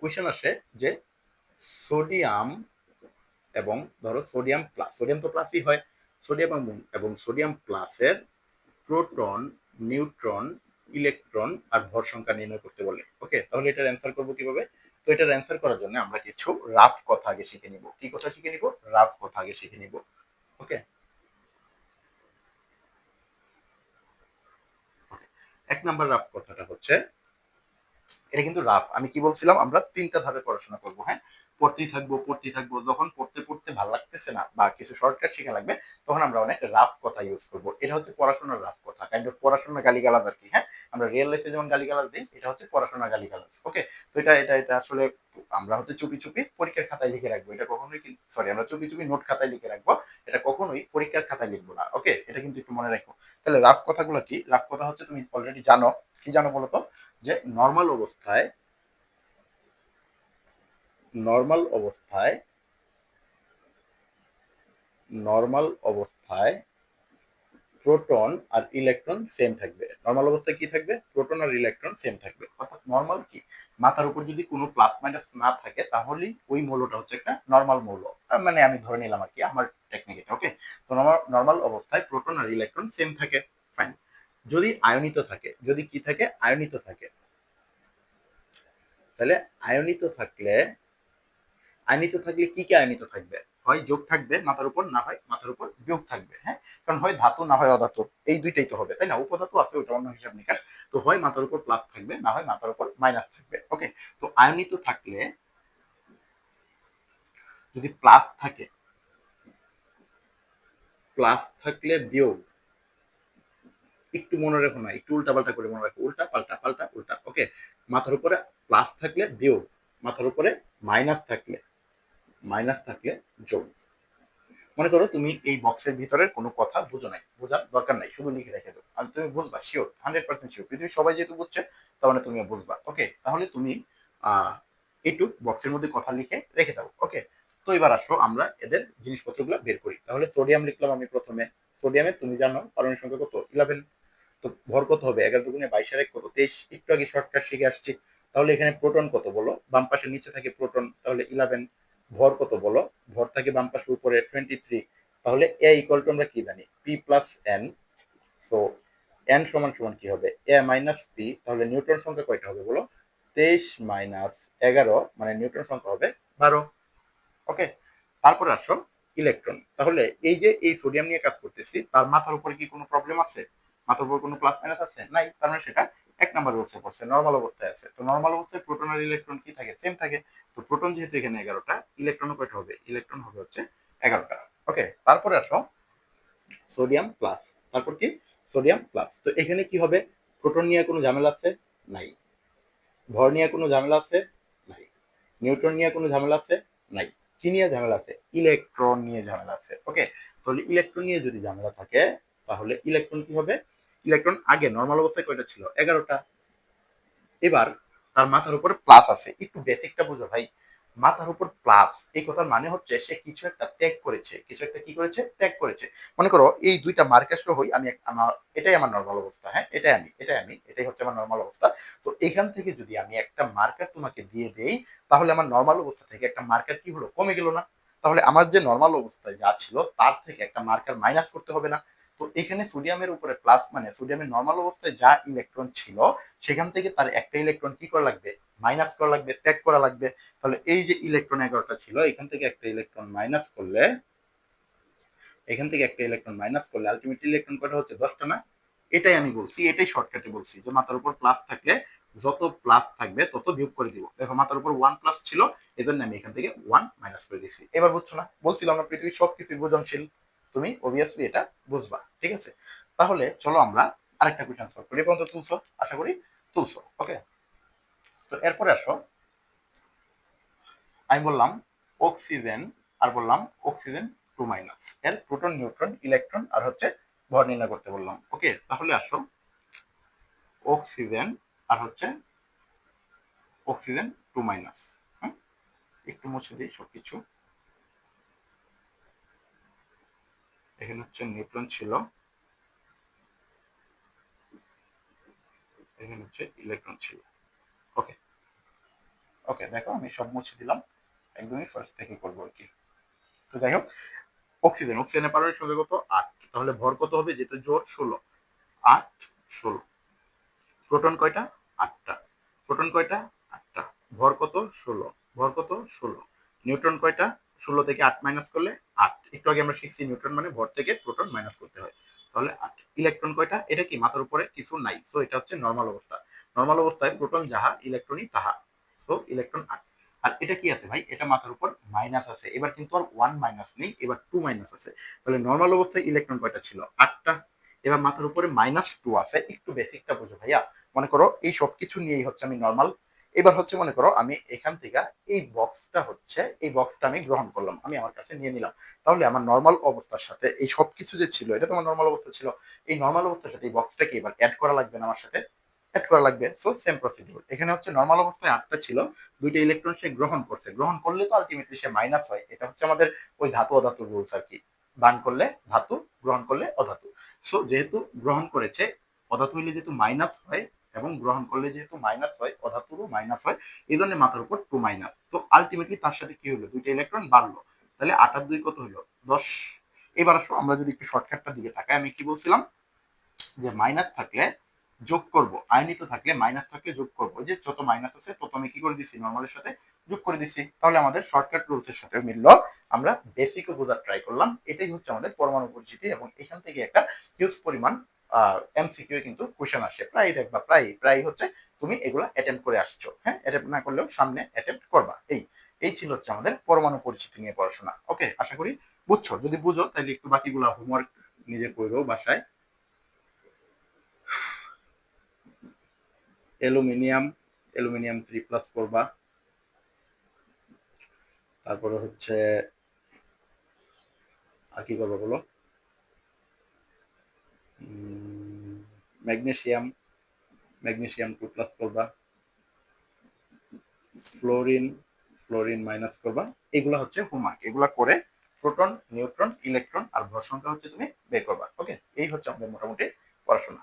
Question আসে যে sodium এবং ধরো সোডিয়াম প্লাস সোডিয়াম তো প্লাসই হয়। সোডিয়াম এবং সোডিয়াম প্লাসের প্রোটন নিউট্রন ইলেকট্রন আর ভর সংখ্যা নির্ণয় করতে বলে। ওকে তাহলে এটার অ্যান্সার করব কীভাবে? তো এটার অ্যান্সার করার জন্য আমরা কিছু রাফ কথা আগে শিখে নিব। কি কথা শিখে নিব? রাফ কথা আগে শিখে নিব। ওকে এক নাম্বার রাফ কথাটা হচ্ছে এটা কিন্তু রাফ আমি কি বলছিলাম? আমরা তিনটা ধাপে পড়াশোনা করব হ্যাঁ? পড়তেই থাকব পড়তেই থাকব। যখন পড়তে পড়তে ভালো লাগতেছে না বা কিছু শর্টকাট শেখা লাগবে, তখন আমরা অনেক রাফ কথা ইউজ করব। এটা হচ্ছে পড়াশোনার রাফ কথা। কাইন্ড অফ পড়াশোনার গালিগালাজ আর কি হ্যাঁ? আমরা রিয়েল লাইফে যেমন গালিগালাজ দিই, এটা হচ্ছে পড়াশোনার গালিগালাজ ওকে তো এটা এটা এটা আসলে আমরা হচ্ছে চুপি চুপি পরীক্ষার খাতায় লিখে রাখব। এটা কখনোই সরি আমরা চুপি চুপি নোট খাতায় লিখে রাখব। এটা কখনোই পরীক্ষার খাতায় লিখব না ওকে এটা কিন্তু একটু মনে রাখো। তাহলে রাফ কথাগুলো কি? রাফ কথা হচ্ছে তুমি অলরেডি জানো। কি জানো বলতো যে নর্মাল অবস্থায় নর্মাল অবস্থায় নর্মাল অবস্থায় প্রোটন আর ইলেকট্রন সেম থাকবে। নর্মাল অবস্থায় কি থাকবে? প্রোটন আর ইলেকট্রন সেম থাকবে। অর্থাৎ নর্মাল কি? মাথার উপর যদি কোনো প্লাস মাইনাস না থাকে, তাহলেই ওই মৌলটা হচ্ছে একটা নর্মাল মৌল। মানে আমি ধরে নিলাম আর কি, আমার টেকনিক এটা ওকে তো নর্মাল অবস্থায় প্রোটন আর ইলেকট্রন সেম থাকে ফাইন যদি আয়নিত থাকে, যদি কি থাকে? আয়নিত থাকে। তাহলে আয়নিত থাকলে আয়নিত থাকলে কি কি আয়নিত থাকবে? হয় যোগ থাকবে মাথার উপর, না হয় মাথার উপর যোগ থাকবে হ্যাঁ? কারণ হয় ধাতু, না হয় অধাতু। এই দুইটাই তো হবে, তাই না? উপধাতু আছে, ওটা অন্য হিসাব নিকাশ। তো হয় মাথার উপর প্লাস থাকবে, না হয় মাথার উপর মাইনাস থাকবে ওকে তো আয়নিত থাকলে, যদি প্লাস থাকে প্লাস থাকলে বিয়োগ একটু মনে রেখো না, একটু উল্টা পাল্টা করে মনে রাখো, উল্টা, পাল্টা পাল্টা, উল্টা ওকে মাথার উপরে প্লাস থাকলে বিয়োগ, মাথার উপরে মাইনাস থাকলে মাইনাস থাকলে যোগ। মনে করো তুমি এই বক্সের ভিতরে কোনো কথা বুঝো নাই, বোঝার দরকার নাই, শুধু লিখে রেখে দাও। আর তুমি বুঝবা শিওর হান্ড্রেড পার্সেন্ট শিওর পৃথিবীর সবাই যেহেতু বুঝছে, তার মানে তুমিও বুঝবা ওকে তাহলে তুমি এইটু বক্সের মধ্যে কথা লিখে রেখে দাও ওকে তো এবার আসো আমরা এদের জিনিসপত্রগুলো বের করি। তাহলে সোডিয়াম লিখলাম আমি প্রথমে। সোডিয়ামে তুমি জানো, পারমাণবিক সংখ্যা কত? ইলেভেন ভর কত হবে? এগারো দুগুণে বাইশ এক কত? তেইশ। একটু আগে শর্টকাট শিখে আসছি। তাহলে এখানে প্রোটন কত বলো? বাম পাশে নিচে থাকে প্রোটন তাহলে ইলেভেন ভর কত বলো? ভর থাকে বাম পাশে উপরে টোয়েন্টি থ্রি তাহলে এ ইকুয়াল টু আমরা কি জানি? P plus N so N সমান সমান কি হবে? এ মাইনাস পি তাহলে নিউটন সংখ্যা কয়টা হবে বলো? তেইশ মাইনাস এগারো মানে নিউটন সংখ্যা হবে বারো। ওকে তারপরে আসো ইলেকট্রন তাহলে এই যে এই সোডিয়াম নিয়ে কাজ করতেছি, তার মাথার উপরে কি কোনো প্রবলেম আছে? মাথার উপর কোনো প্লাস মাইনাস আছে? নাই, তার মানে সেটা এক নম্বর অবস্থায় পড়ছে নর্মাল অবস্থায় আছে। তো নর্মাল অবস্থায় প্রোটন আর ইলেকট্রন কি থাকে? সেম থাকে। তো প্রোটন যেহেতু এখানে এগারোটা ইলেকট্রন কয়টা হবে? ইলেকট্রন হবে হচ্ছে এগারোটা। ওকে তারপরে আসো সোডিয়াম প্লাস তারপর কি? সোডিয়াম প্লাস তো এখানে কি হবে? প্রোটন নিয়ে কোনো ঝামেলা আছে? নাই। ভর নিয়ে কোনো ঝামেলা আছে? নাই। নিউট্রন নিয়ে কোনো ঝামেলা আছে? নাই। কি নিয়ে ঝামেলা আছে? ইলেকট্রন নিয়ে ঝামেলা আছে। ওকে তাহলে ইলেকট্রন নিয়ে যদি ঝামেলা থাকে, তাহলে ইলেকট্রন কি হবে? ইলেকট্রন আগে নর্মাল অবস্থায় কয়টা ছিল? এগারোটা। এবার তার মাথার উপরে প্লাস আছে। একটু বেসিকটা বুঝো ভাই। মাথার উপর প্লাস এই কথার মানে হচ্ছে সে কিছু একটা ত্যাগ করেছে। কিছু একটা কি করেছে? ত্যাগ করেছে। মনে করো এই দুইটা মার্কার সহ হই আমি আমার এটাই আমার নর্মাল অবস্থা হ্যাঁ? এটাই আমি এটাই আমি, এটাই হচ্ছে আমার নর্মাল অবস্থা। তো এখান থেকে যদি আমি একটা মার্কার তোমাকে দিয়ে দেই, তাহলে আমার নর্মাল অবস্থা থেকে একটা মার্কার কি হলো? কমে গেল না। তাহলে আমার যে নর্মাল অবস্থায় যা ছিল, তার থেকে একটা মার্কার মাইনাস করতে হবে না। তো এখানে সোডিয়ামের উপরে প্লাস মানে সোডিয়ামের নর্মাল অবস্থায় যা ইলেকট্রন ছিল, সেখান থেকে তার একটা ইলেকট্রন কি করা লাগবে? মাইনাস করা লাগবে, ত্যাগ করা লাগবে। তাহলে এই যে ইলেকট্রন এগারোটা ছিল, এখান থেকে একটা ইলেকট্রন মাইনাস করলে, এখান থেকে একটা ইলেকট্রন মাইনাস করলে আলটিমেট ইলেকট্রন কটা হচ্ছে? দশটা না? এটাই আমি বলছি, এটাই শর্টকাটে বলছি, যে মাথার উপর প্লাস থাকলে যত প্লাস থাকবে, তত বিয়োগ করে দিব। দেখো মাথার উপর ওয়ান প্লাস ছিল, এজন্য আমি এখান থেকে ওয়ান মাইনাস করে দিচ্ছি এবার বুঝছ না? বলছিলাম না, পৃথিবীর সবকিছু বোঝনশীল তুমি অবভিয়াসলি এটা বুঝবা, ঠিক আছে? তাহলে চলো আমরা আরেকটা কোয়েশ্চেন সলভ করি। পর্যন্ত তুলছো? আশা করি তুলছো ওকে তো এরপরে আসো। আমি বললাম অক্সিজেন আর বললাম অক্সিজেন টু মাইনাস এর প্রোটন নিউট্রন ইলেকট্রন আর হচ্ছে ভর নির্ণয় করতে বললাম ওকে তাহলে আসো। অক্সিজেন আর হচ্ছে অক্সিজেন টু মাইনাস একটু মুছে দিই সবকিছু। এখানে হচ্ছে নিউট্রন ছিল। এখানে হচ্ছে ইলেকট্রন ছিল। ওকে ওকে দেখো আমি সব মুছে দিলাম। একদমই ফার্স্ট থেকে করব আর কি। তো যাই হোক অক্সিজেন অক্সিজেনের পারমাণবিক সংখ্যা কত? আট। তাহলে ভর কত হবে? যেহেতু জোর, ষোলো। আট, ষোলো। প্রোটন কয়টা? আটটা। প্রোটন কয়টা? আটটা। ভর কত? ষোলো। ভর কত? ষোলো। নিউট্রন কয়টা? ষোলো থেকে আট মাইনাস করলে আট। একটু আগে আমরা শিখছি নিউট্রন মানে ভর থেকে প্রোটন মাইনাস করতে হয়। তাহলে আট। ইলেকট্রন কয়টা? এটা কি মাথার উপরে? কিছু নাই। সো এটা হচ্ছে নর্মাল অবস্থা। নর্মাল অবস্থায় প্রোটন যাহা ইলেকট্রনই তাহা। সো ইলেকট্রন আট। আর এটা কি আছে ভাই? এটা মাথার উপর মাইনাস আছে। এবার কিন্তু আর ওয়ান মাইনাস নেই, এবার টু মাইনাস আছে। তাহলে নর্মাল অবস্থায় ইলেকট্রন কয়টা ছিল? আটটা। এবার মাথার উপরে মাইনাস টু আছে। একটু বেসিকটা বুঝো ভাইয়া। মনে করো এই সব কিছু নিয়েই হচ্ছে আমি নর্মাল এবার হচ্ছে মনে করো আমি এখান থেকে এই বক্সটা হচ্ছে, এই বক্সটা আমি গ্রহণ করলাম, আমি আমার কাছে নিয়ে নিলাম। তাহলে আমার নর্মাল অবস্থার সাথে এই সব কিছু যে ছিল, এটা তোমার নর্মাল অবস্থা ছিল, এই নর্মাল অবস্থার সাথে এই বক্সটাকে এবার অ্যাড করা লাগবে না আমার সাথে? অ্যাড করা লাগবে। সো সেম প্রসিডিউর এখানে হচ্ছে নর্মাল অবস্থায় আটটা ছিল, দুইটা ইলেকট্রন সে গ্রহণ করছে। গ্রহণ করলে তো আলটিমেটলি সে মাইনাস হয়। এটা হচ্ছে আমাদের ওই ধাতু অধাতু রুলস আর কি। দান করলে ধাতু, গ্রহণ করলে অধাতু। সো যেহেতু গ্রহণ করেছে, অধাতু হইলে যেহেতু মাইনাস হয় এবং গ্রহণ করলে যেহেতু মাইনাস হয়, অধাতুরও মাইনাস হয়, এই জন্য মাথার উপর টু মাইনাস তো আলটিমেটলি তার সাথে কি হলো? দুইটা ইলেকট্রন বাড়লো। তাহলে আট আর দুই কত হলো? দশ। এবার আসো, আমরা যদি একটু শর্টকাটটা দিকে তাকাই, আমি কি বলছিলাম? যে মাইনাস থাকলে যোগ করব। আয়নিত থাকলে মাইনাস থাকলে যোগ করব। যে যত মাইনাস আছে, তত আমি কি করে দিছি? নর্মালের সাথে যোগ করে দিছি। তাহলে আমাদের শর্টকাট রুলস এর সাথে মিলল। আমরা বেসিকও বোঝার ট্রাই করলাম। এটাই হচ্ছে আমাদের পরমাণু পরিচিতি এবং এখান থেকে একটা হিউজ পরিমাণ এমসিকিউ কিন্তু কোশ্চেন আসে। প্রায় দেখবা প্রায় প্রায় হচ্ছে তুমি এগুলো অ্যাটেম্প করে আসছো। হ্যাঁ অ্যাটেম্প না করলেও সামনে অ্যাটেম্প করবা। এই এই ছিল হচ্ছে আমাদের পরমাণু পরিচিতি নিয়ে পড়াশোনা। ওকে আশা করি বুঝছ? যদি বুঝো, তাহলে একটু বাকিগুলো হোমওয়ার্ক নিজে করব বাসায়। অ্যালুমিনিয়াম অ্যালুমিনিয়াম থ্রি প্লাস করবা। তারপরে হচ্ছে, আর কি করব বলো? ম্যাগনেসিয়াম ম্যাগনেশিয়াম টু প্লাস করবা, ফ্লোরিন ফ্লোরিন মাইনাস করবা, এগুলো হচ্ছে হোমওয়ার্ক এগুলো করে প্রোটন, নিউট্রন, ইলেকট্রন আর ভর সংখ্যা হচ্ছে তুমি বের করবা। ওকে এই হচ্ছে আমাদের মোটামুটি পড়াশোনা।